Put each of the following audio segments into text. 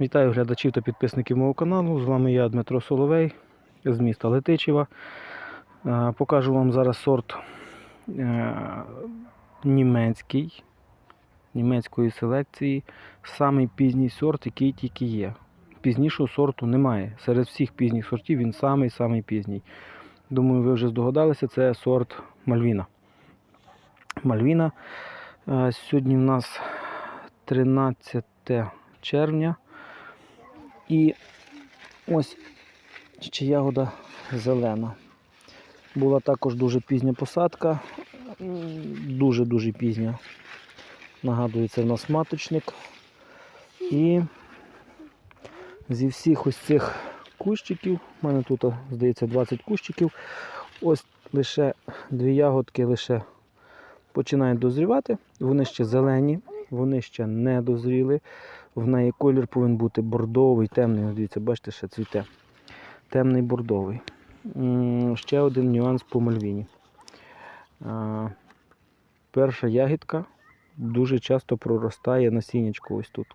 Вітаю глядачів та підписників мого каналу. З вами я, Дмитро Соловей з міста Летичева. Е, Покажу вам зараз сорт е, німецький, німецької селекції. Самий пізній сорт, який тільки є. Пізнішого сорту немає. Серед всіх пізніх сортів він самий-самий пізній. Думаю, ви вже здогадалися, це сорт Мальвіна. Мальвіна. Е, Сьогодні в нас 13 червня. І ось ще ягода зелена. Була також дуже пізня посадка. Дуже-дуже пізня. Нагадую, це в нас маточник. І зі всіх ось цих кущиків, у мене тут, здається, 20 кущиків, ось лише дві ягодки лише починають дозрівати. Вони ще зелені, вони ще не дозріли. В неї колір повинен бути бордовий, темний. Дивіться, бачите, ще цвіте. Темний бордовий. Ще один нюанс по мальвіні. Перша ягідка дуже часто проростає насіннячко ось тут.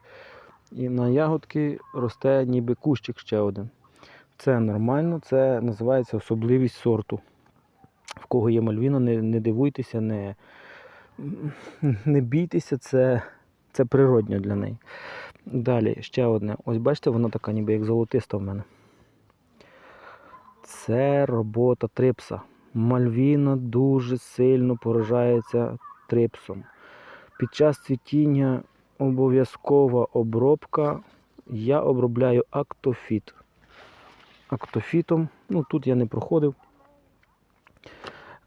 І на ягодки росте ніби кущик ще один. Це нормально, це називається особливість сорту. В кого є мальвіна, не, не дивуйтеся, не, не бійтеся, це, це природньо для неї. Далі ще одне. Ось бачите, вона така ніби як золотиста в мене. Це робота трипса. Мальвіна дуже сильно поражається трипсом. Під час цвітіння обов'язкова обробка. Я обробляю актофіт. Актофітом, ну тут я не проходив.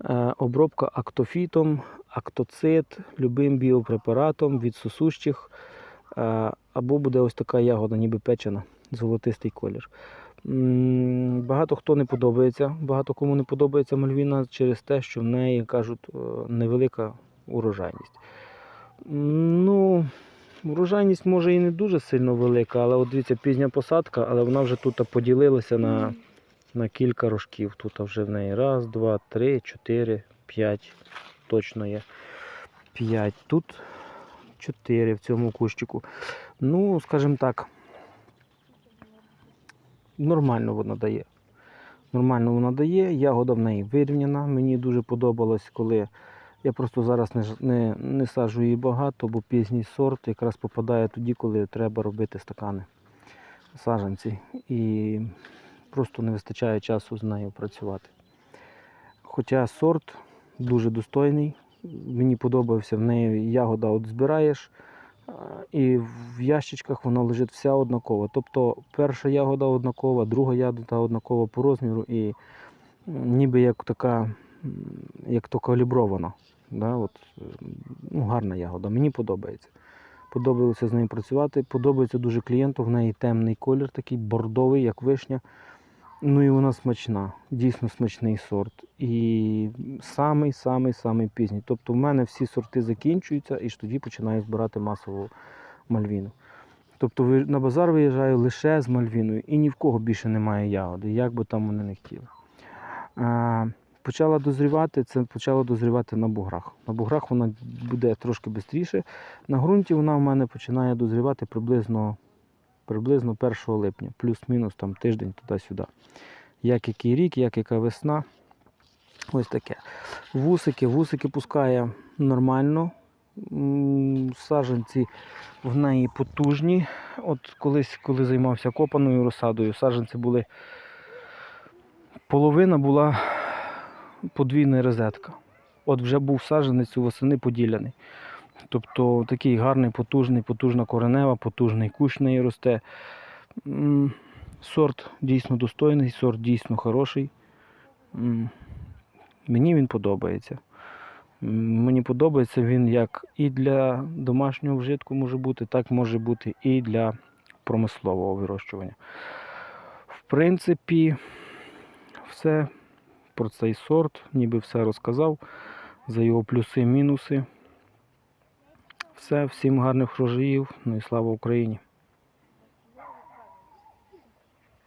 Е, обробка актофітом, актоцит, любим біопрепаратом від сосущих. Е, або буде ось така ягода, ніби печена, золотистий колір. Багато хто не подобається, багато кому не подобається мальвіна через те, що в неї кажуть е, невелика урожайність. Ну, урожайність може і не дуже сильно велика, але от дивіться, пізня посадка, але вона вже тут поділилася на, на кілька рожків. Тут вже в неї раз, два, три, чотири, п'ять. Точно є. П'ять. Тут чотири в цьому кущику. Ну, скажімо так, нормально вона дає. Нормально вона дає, ягода в неї вирівняна. Мені дуже подобалось, коли я просто зараз не, не, не саджу її багато, бо пізній сорт якраз попадає тоді, коли треба робити стакани саджанці. І просто не вистачає часу з нею працювати. Хоча сорт дуже достойний, мені подобався в неї ягода от збираєш, і в ящичках вона лежить вся однакова. Тобто перша ягода однакова, друга ягода однакова по розміру і ніби як така, як то калібрована. Да? От, е, ну, гарна ягода, мені подобається. Подобається з нею працювати. Подобається дуже клієнту, в неї темний колір, такий бордовий, як вишня. Ну і вона смачна, дійсно смачний сорт. І самий самий самий пізній. Тобто в мене всі сорти закінчуються і ж тоді починаю збирати масову мальвіну. Тобто на базар виїжджаю лише з мальвіною і ні в кого більше немає ягоди, як би там вони не хотіли. Почала дозрівати, це почала дозрівати на буграх. На буграх вона буде трошки швидше. На ґрунті вона в мене починає дозрівати приблизно приблизно 1 липня, плюс-мінус там тиждень туди-сюди. Як який рік, як яка весна. Ось таке. Вусики, вусики пускає нормально. М, Саджанці в неї потужні. От колись, коли займався копаною розсадою, саджанці були. Половина була подвійна розетка. От вже був саджанець у восени поділяний. Тобто такий гарний, потужний, потужна коренева, потужний кущ неї росте. Сорт дійсно достойний, сорт дійсно хороший. Мені він подобається. Мені подобається він як і для домашнього вжитку може бути, так може бути і для промислового вирощування. В принципі, все про цей сорт, ніби все розказав, за його плюси, мінуси. Все, всім гарних врожаїв, ну і слава Україні!